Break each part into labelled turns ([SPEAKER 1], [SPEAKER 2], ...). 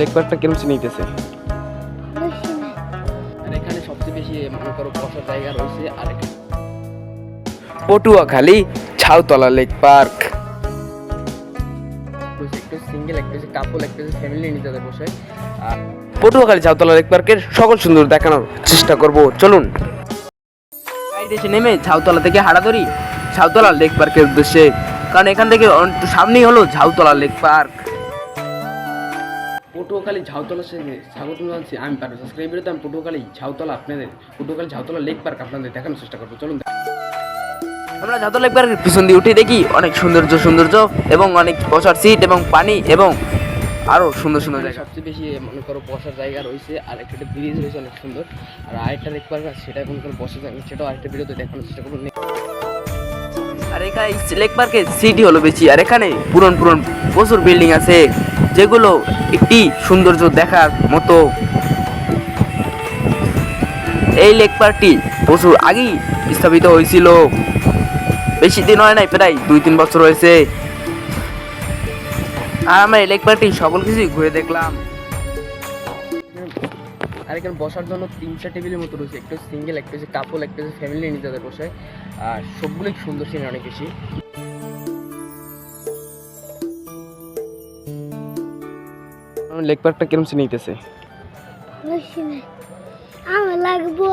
[SPEAKER 1] Lake পার্কটা কেমন নিতেছে?
[SPEAKER 2] বেশি না
[SPEAKER 3] এখানে সবচেয়ে বেশি মনে করো বসার জায়গা রয়েছে আর
[SPEAKER 1] পটুয়াখালী ছাউতলা লেক পার্ক।
[SPEAKER 3] রয়েছে একটু সিঙ্গেল একটা কাপল একটা ফ্যামিলি নিয়ে যাদের বসে।
[SPEAKER 1] পটুয়াখালী ছাউতলা লেক পার্কের সকল সুন্দর দেখানোর চেষ্টা করব। চলুন। এসে নেমে ঝাউতলা থেকে হাড়া ধরি। ঝাউতলা লেক পার্কের উদ্দেশ্যে। কারণ এখান থেকে সামনেই হলো ঝাউতলা লেক পার্ক।
[SPEAKER 3] পটুয়াখালী ঝাউতলা সে স্বাগত জানাচ্ছি। আমি পারব সাবস্ক্রাইব ভিডিওতে আমি পটুয়াখালী ঝাউতলা আপনাদের। পটুয়াখালী ঝাউতলা লেক পার্ক আপনাদের দেখানোর চেষ্টা করব। চলুন
[SPEAKER 1] আমরা ঝাউতলা লেক পার্কের পিছন দিয়ে উঠে দেখি অনেক সৌন্দর্য সৌন্দর্য এবং অনেক বসার সিট এবং পানি এবং আরও সুন্দর সুন্দর জায়গা।
[SPEAKER 3] সবচেয়ে বেশি মনে করো বসার জায়গা রয়েছে আর একটা ব্রিজ রয়েছে অনেক সুন্দর। আর আরেকটা লেক পার্ক সেটা মনে করো বসার জায়গা সেটাও আরেকটা ভিডিওতে দেখানোর চেষ্টা করব।
[SPEAKER 1] এখানে লেক পার্কের সিটি হলো বেশি। আর এখানে পুরন পুরন প্রচুর বিল্ডিং আছে, যেগুলো একটি সৌন্দর্য দেখার মতো। এই লেক পার্কটি প্রচুর আগেই স্থাপিত হয়েছিল। বেশি দিন হয় নাই, প্রায় দুই তিন বছর হয়েছে। আর আমরা এই লেক পার্কটি সকল কিছুই ঘুরে দেখলাম।
[SPEAKER 3] আর এখানে বসার জন্য তিনটা টেবিলের মতো রয়েছে একটা সিঙ্গেল একটা হচ্ছে কাপল একটা হচ্ছে ফ্যামিলি নিয়ে যাদের বসে। আর সবগুলোই সুন্দর সিন অনেক বেশি।
[SPEAKER 1] লেক পার্কটা কিরম নিতেছে?
[SPEAKER 2] আমার লাগবো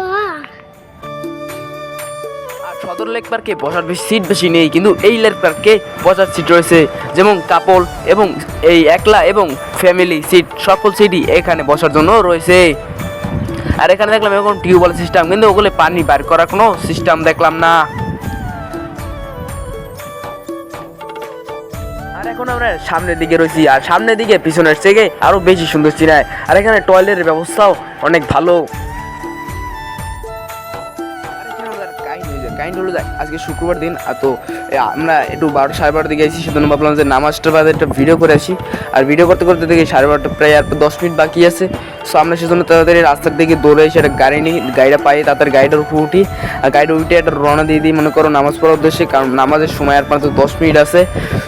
[SPEAKER 1] আর সদর লেক পার্কে বসার বেশি সিট বেশি নেই কিন্তু এই লেক পার্কে বসার সিট রয়েছে যেমন কাপল এবং এই একলা এবং ফ্যামিলি সিট সকল সিটই এখানে বসার জন্য রয়েছে। আর এখানে দেখলাম এখন টিউবওয়েল সিস্টেম, কিন্তু ওগুলো পানি বার করার কোনো সিস্টেম দেখলাম না। আর এখন আমরা সামনের দিকে রয়েছি, আর সামনের দিকে পিছনের থেকে আরও বেশি সুন্দর চিনায়। আর এখানে টয়লেটের ব্যবস্থাও অনেক ভালো। কাইন্ড হলো আজকে শুক্রবার দিন, আর তো আমরা একটু বারোটা সাড়ে বারোটার দিকে এসেছি সেজন্য ভাবলাম যে নামাজটা বাদে একটা ভিডিও করে আসি। আর ভিডিও করতে করতে দেখি সাড়ে বারোটা প্রায় আর দশ মিনিট বাকি আছে। সো আমরা সেজন্য তাড়াতাড়ি রাস্তার দিকে দৌড়ে এসে একটা গাড়ি নিই, গাড়িটা পাই তাড়াতাড়ি গাড়িটার উপর উঠি। আর গাড়িটা উঠে একটা রওনা দিয়ে দিই, মনে করো নামাজ পড়ার উদ্দেশ্যে, কারণ নামাজের সময় আর মাত্র দশ মিনিট আছে।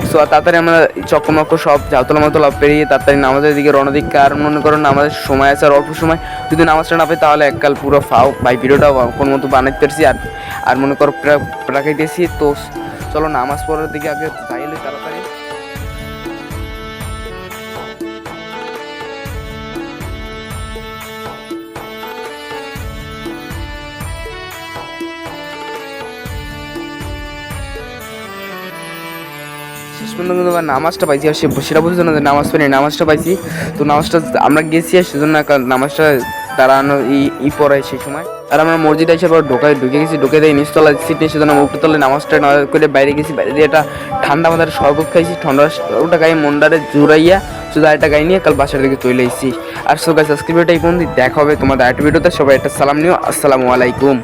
[SPEAKER 1] সো তাড়াতাড়ি আমরা চক্কমক্ক সব ঝাউতলা মাতলা পেরিয়ে তাড়াতাড়ি নামাজের দিকে রওনা দিই, কারণ মনে করো নামাজের সময় আছে আর অল্প সময়। যদি নামাজটা না পাই, তাহলে এককাল পুরো ফাও। ভাই, ভিডিওটা কোনো মতো বানাইতে পারছি, আর আর মনে করো প্রাকাইতেছি তো, চলো নামাজ পড়ার দিকে আগে শেষ পর্যন্ত কিন্তু নামাজটা পাইছি আর সে সেটা বুঝতো না যে নামাজ পড়ি নামাজটা পাইছি। তো নামাজটা আমরা গেছি আর সেজন্য একটা নামাজটা দাঁড়ানো ই পড়ায় সেই সময়। আর আমরা মসজিদে এসে আবার ঢোকায় ঢুকে গেছি, ঢুকে দিয়ে নিচতলা সিট নিয়ে সেজন্য উপরতলায় নামাজটা না করে বাইরে গেছি, বাইরে দিয়ে একটা ঠান্ডা মাথার শরবত খাইছি, ঠান্ডা ওটা গায়ে মন্ডারে জুড়াইয়া শুধু আরেকটা গায়ে নিয়ে কাল বাসার দিকে চলে এসেছি আর সো গাছ আজকে ভিডিওটা এই পর্যন্ত দেখা হবে তোমাদের আরেকটা ভিডিওতে সবাই একটা সালাম নিও। আসসালামু আলাইকুম।